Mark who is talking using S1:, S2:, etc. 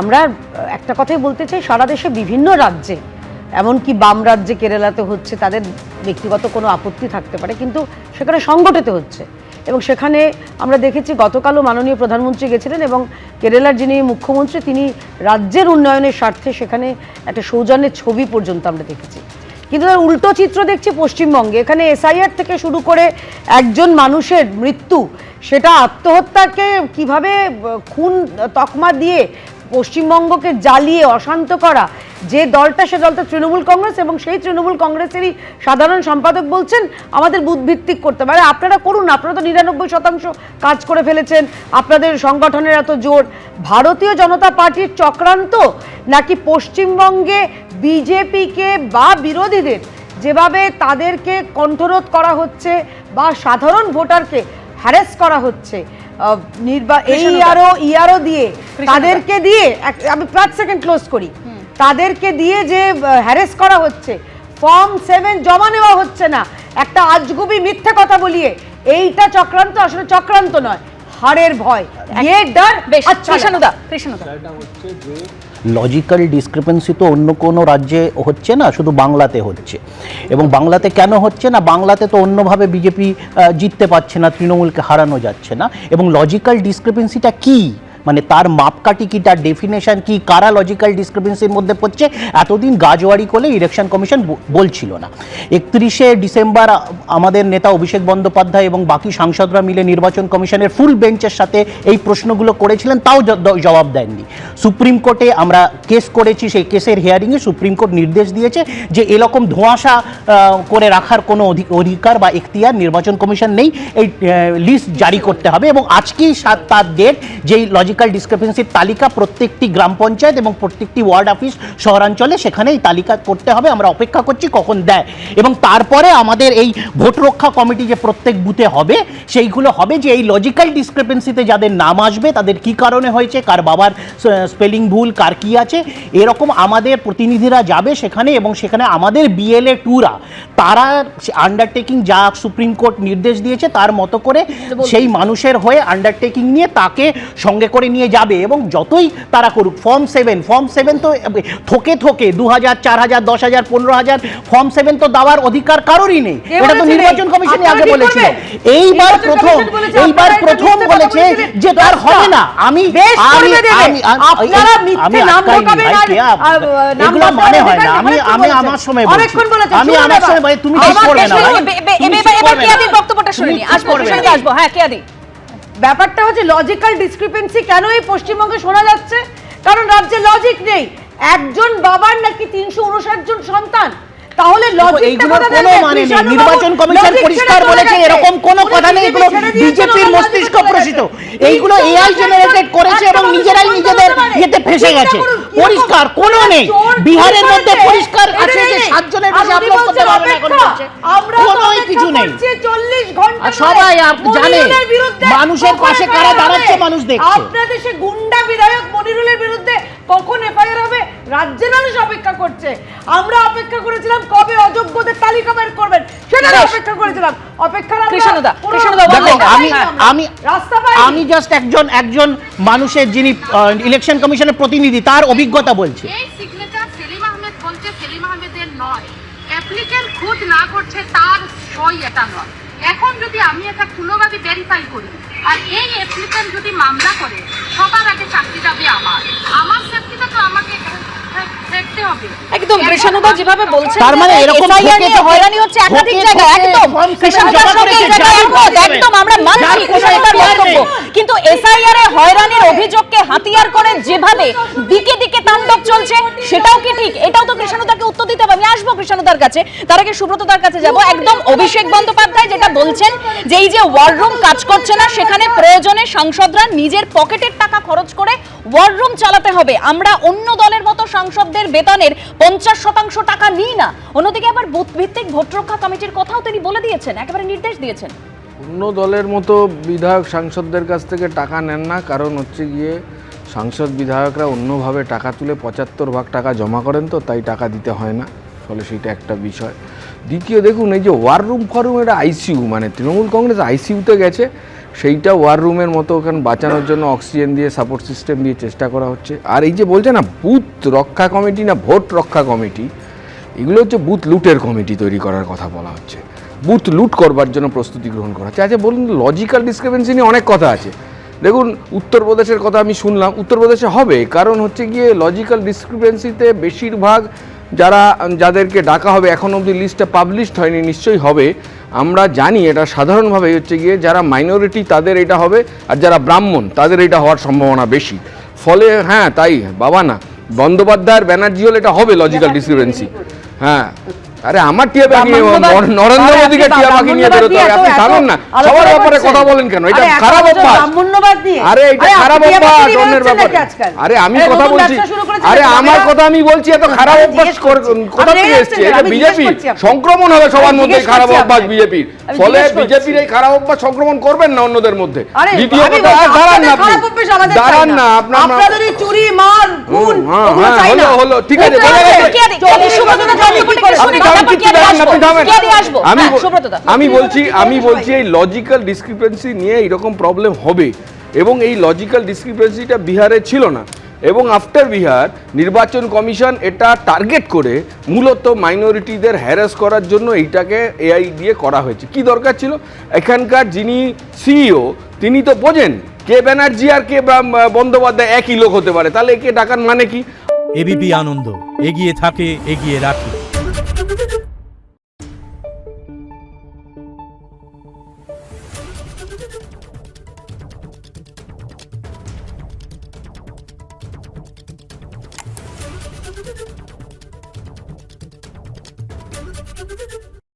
S1: আমরা একটা কথাই বলতে চাই, সারা দেশে বিভিন্ন রাজ্যে, এমনকি বাম রাজ্যে কেরালাতে হচ্ছে, তাদের ব্যক্তিগত কোনো আপত্তি থাকতে পারে, কিন্তু সেখানে সংগঠিত হচ্ছে। এবং সেখানে আমরা দেখেছি, গতকালও মাননীয় প্রধানমন্ত্রী গেছিলেন এবং কেরালার যিনি মুখ্যমন্ত্রী, তিনি রাজ্যের উন্নয়নের স্বার্থে সেখানে একটা সৌজন্যের ছবি পর্যন্ত আমরা দেখেছি। কিন্তু তার উল্টো চিত্র দেখছি পশ্চিমবঙ্গে। এখানে এসআইআর থেকে শুরু করে একজন মানুষের মৃত্যু, সেটা আত্মহত্যাকে কীভাবে খুন, তকমা দিয়ে পশ্চিমবঙ্গকে জ্বালিয়ে অশান্ত করা, যে দলটা, সে দলটা তৃণমূল কংগ্রেস এবং সেই তৃণমূল কংগ্রেসেরই সাধারণ সম্পাদক বলছেন, আমাদের বুথভিত্তিক করতে পারে আপনারা করুন আপনারা তো নিরানব্বই শতাংশ কাজ করে ফেলেছেন, আপনাদের সংগঠনের এত জোর। ভারতীয় জনতা পার্টির চক্রান্ত নাকি পশ্চিমবঙ্গে বিজেপিকে বা বিরোধীদের যেভাবে তাদেরকে কণ্ঠরোধ করা হচ্ছে বা সাধারণ ভোটারকে হ্যারেস করা হচ্ছে এই আরও ইয়ারও দিয়ে তাদেরকে দিয়ে আমি পাঁচ সেকেন্ড ক্লোজ করি। তাদেরকে দিয়ে যে হ্যারেস করা হচ্ছে ফর্ম সেভেন জমা নেওয়া হচ্ছে না একটা আজগুবি মিথ্যা কথা বলিয়ে এইটা চক্রান্ত আসলে চক্রান্ত নয় হারের ভয়। এ ডর
S2: কৃষ্ণদা কৃষ্ণদা হচ্ছে যে
S3: লজিক্যাল ডিসক্রিপেন্সি তো অন্য কোনো রাজ্যে হচ্ছে না, শুধু বাংলাতে হচ্ছে। এবং বাংলাতে কেন হচ্ছে না, বাংলাতে তো অন্যভাবে বিজেপি জিততে পারছে না, তৃণমূলকে হারানো যাচ্ছে না। এবং লজিক্যাল ডিসক্রিপেন্সিটা কী? মানে তার মাপকাঠি কি, তার ডেফিনেশন কি, কারা লজিক্যাল ডিসক্রিপেন্সির মধ্যে পড়ছে, এতদিন গাজওয়ারি করে ইলেকশন কমিশন বলছিল না। একত্রিশে ডিসেম্বর আমাদের নেতা অভিষেক বন্দ্যোপাধ্যায় এবং বাকি সাংসদরা মিলে নির্বাচন কমিশনের ফুল বেঞ্চের সাথে এই প্রশ্নগুলো করেছিলেন, তাও জবাব দেননি। সুপ্রিম কোর্টে আমরা কেস করেছি, সেই কেসের হিয়ারিংয়ে সুপ্রিম কোর্ট নির্দেশ দিয়েছে যে এরকম ধোঁয়াশা করে রাখার কোনো অধি- অধিকার বা এখতিয়ার নির্বাচন কমিশন নেই, এই লিস্ট জারি করতে হবে এবং আজকেই সাত তার ডেট যেই লজিক্যাল ডিসক্রিপেন্সির তালিকা প্রত্যেকটি গ্রাম পঞ্চায়েত এবং প্রত্যেকটি ওয়ার্ড অফিস শহরাঞ্চলে সেখানে এই তালিকা করতে হবে আমরা অপেক্ষা করছি কখন দেয়। এবং তারপরে আমাদের এই ভোট রক্ষা কমিটি যে প্রত্যেক বুথে হবে সেইগুলো হবে যে এই লজিক্যাল ডিসক্রিপেন্সিতে যাদের নাম আসবে তাদের কি কারণে হয়েছে কার বাবার স্পেলিং ভুল কার কি আছে এরকম আমাদের প্রতিনিধিরা যাবে সেখানে এবং সেখানে আমাদের বিএলএ টুরা তারা আন্ডারটেকিং যা সুপ্রিম কোর্ট নির্দেশ দিয়েছে তার মতো করে সেই মানুষের হয়ে আন্ডারটেকিং নিয়ে তাকে সঙ্গে করে নিয়ে যাবে এবং যতই তারা করুক ফর্ম সেভেন ফর্ম সেভেন তো থোকে থোকে দু হাজার চার হাজার দশ হাজার পনেরো হাজার ফর্ম সেভেন তো দেওয়ার অধিকার কারোরই নেই।
S1: কে
S3: এটা তো নির্বাচন
S1: নেই?
S3: কমিশনই আগে বলেছিল। এইবার প্রথম এইবার প্রথম বলেছে যে তার হবে না। আমি
S1: করে আপনারা মিথ্যে নাম ঢোকাবেন আর-
S3: কে আপ-
S1: আর, নাম
S3: এগুলো মানে হয় না। আমি আমি আমার সময় বলছি। আমি আমার সময় তুমি ঠিক করবে না ভাই।
S2: এবার এবার বক্তব্যটা শুনে নি? আসব হ্যাঁ কেয়াদি
S1: ব্যাপারটা হচ্ছে লজিক্যাল ডিসক্রিপেন্সি কেন এই পশ্চিমবঙ্গে শোনা যাচ্ছে? কারণ রাজ্যে লজিক নেই। একজন বাবার নাকি তিনশো উনষাট জন সন্তান? তাহলে
S3: এইগুলোর কোনো মানে নেই। নির্বাচন কমিশন পরিষ্কার বলেছে এরকম কোনো কথা নেই। এগুলো বিজেপির মস্তিষ্ক প্রসিত। এইগুলো এআই জেনারেটেড করেছে এবং নিজেরাই নিজেদের ইয়েতে ফেসে গেছে। পরিষ্কার কোনো নেই। বিহারের মধ্যে পরিষ্কার আছে যে সাতজনের বেশি আপলোড করতে পারবে এখন বলছে কোনোই কিছু নেই। আর সবাই আপ- জানে, মানুষের পাশে কারা দাঁড়াচ্ছে মানুষ দেখছে।
S1: আপনাদের সে গুন্ডা বিধায়ক মনিরুলের বিরুদ্ধে কখন এফআইআর হবে? রাজ্যের মানুষ অপেক্ষা করছে। আমরা অপেক্ষা করেছিলাম কবে অযোগ্যদের তালিকা বের করবেন? অপেক্ষা করেছিলাম?
S2: কৃষ্ণদা, কৃষ্ণদা।
S3: আমি আমি আমি জাস্ট একজন একজন মানুষের যিনি ইলেকশন কমিশনের প্রতিনিধি তার অভিজ্ঞতা বলছে।
S4: এই সিগনেচার সেলিম আহমেদ বলছে সেলিম আহমেদের নয়। অ্যাপ্লিকেন্ট খুদ না করছে তার সই এটা নয়। এখন যদি আমি এটা খুলোভাবে ভেরিফাই করি আর এই অ্যাপ্লিকেন্ট যদি মামলা করে সবার আগে চাকরি যাবে আমার। আমার সেফটিটা তো আমাকে
S2: একদম কৃষ্ণদা যেভাবে বলছেন
S3: তার মানে এরকম ঠকে
S2: হয়রানি হচ্ছে একাধিক জায়গায় একদম। কৃষ্ণদার সঙ্গে। একদম আমরা মানছি কৃষ্ণদার বক্তব্য কিন্তু এসআইআর এ হয়রানির অভিযোগকে হাতিয়ার করে যেভাবে দিকে দিকে তাণ্ডব চলছে সেটাও কি ঠিক? এটাও তো কৃষ্ণদাকে উত্তর দিতে হবে। আমি আসব কৃষ্ণদার কাছে। তার আগে সুব্রতদার কাছে যাব। একদম অভিষেক বন্দ্যোপাধ্যায় যেটা বলছেন যে এই যে ওয়ার রুম কাজ করছে না সেখানে প্রয়োজনে সাংসদরা নিজের পকেটের টাকা খরচ করে ওয়ার রুম চালাতে হবে। আমরা অন্য দলের মতো সাংসদদের বেতনের পঞ্চাশ শতাংশ টাকা নিই না। অন্যদিকে আবার বুথ ভিত্তিক ভোট রক্ষা কমিটির কথাও তিনি বলে দিয়েছেন, একেবারে নির্দেশ দিয়েছেন।
S5: অন্য দলের মতো বিধায়ক সাংসদদের কাছ থেকে টাকা নেন না, কারণ হচ্ছে গিয়ে সাংসদ বিধায়করা অন্যভাবে টাকা তুলে পঁচাত্তর ভাগ টাকা জমা করেন তো, তাই টাকা দিতে হয় না। ফলে সেটা একটা বিষয়। দ্বিতীয় দেখুন, এই যে ওয়ার রুম ফরুম এটা আইসিইউ মানে তৃণমূল কংগ্রেস আইসিইউতে গেছে। সেইটা ওয়ার রুমের মতো ওখানে বাঁচানোর জন্য অক্সিজেন দিয়ে সাপোর্ট সিস্টেম দিয়ে চেষ্টা করা হচ্ছে। আর এই যে বলছে না বুথ রক্ষা কমিটি না ভোট রক্ষা কমিটি এগুলো হচ্ছে বুথ লুটের কমিটি তৈরি করার কথা বলা হচ্ছে। বুথ লুট করবার জন্য প্রস্তুতি গ্রহণ করা হচ্ছে। আচ্ছা বলুন লজিক্যাল ডিসক্রিপেন্সি নিয়ে অনেক কথা আছে। দেখুন উত্তরপ্রদেশের কথা আমি শুনলাম উত্তরপ্রদেশে হবে, কারণ হচ্ছে গিয়ে লজিক্যাল ডিসক্রিপেন্সিতে বেশিরভাগ যারা, যাদেরকে ডাকা হবে, এখন অবধি লিস্টটা পাবলিশড হয়নি, নিশ্চয়ই হবে। আমরা জানি এটা সাধারণভাবে হচ্ছে গিয়ে যারা মাইনরিটি তাদের এটা হবে আর যারা ব্রাহ্মণ তাদের এটা হওয়ার সম্ভাবনা বেশি। ফলে হ্যাঁ তাই, বাবা না, বন্দ্যোপাধ্যায়ের ব্যানার্জি হলে এটা হবে লজিক্যাল ডিসক্রিপেন্সি হ্যাঁ আরে আমার টিয়া পাখি নরেন্দ্র মোদীকে টিয়া পাখি নিয়ে বেরোতে হবে। আপনি
S1: এত-
S5: না সবার ব্যাপারে কথা বলেন কেন? এটা খারাপ অভ্যাস। আরে এটা খারাপ অভ্যাস অন্যের ব্যাপারে। আরে আমি কথা বলছি। আরে আমার কথা আমি বলছি এত খারাপ অভ্যাস। কোথা থেকে এসছে? এটা বিজেপি। সংক্রমণ হবে সবার মধ্যে খারাপ অভ্যাস বিজেপির। ফলে বিজেপির এই খারাপ অভ্যাস সংক্রমণ করবেন না অন্যদের মধ্যে। দ্বিতীয় কথা আর দাঁড়ান না আপনি দাঁড়ান
S1: না।
S5: আপনার
S1: চুরি মার ওগুলো চাই না।
S5: হলো, ঠিক আছে? আমি। আমি বলছি আমি বলছি এই লজিক্যাল ডিসক্রিপেন্সি নিয়ে এরকম প্রবলেম হবে এবং এই লজিক্যাল ডিসক্রিপেন্সিটা বিহারে ছিল না। এবং আফটার বিহার নির্বাচন কমিশন এটা টার্গেট করে মূলত মাইনরিটিদের হ্যারাস করার জন্য এইটাকে এআই দিয়ে করা হয়েছে। কি দরকার ছিল? এখানকার যিনি সিইও তিনি তো বোঝেন কে ব্যানার্জি আর কে বন্দ্যোপাধ্যায় একই লোক হতে পারে? তাহলে একে ডাকার মানে কি?
S6: এবিপি আনন্দ, এগিয়ে থাকে, এগিয়ে রাখে।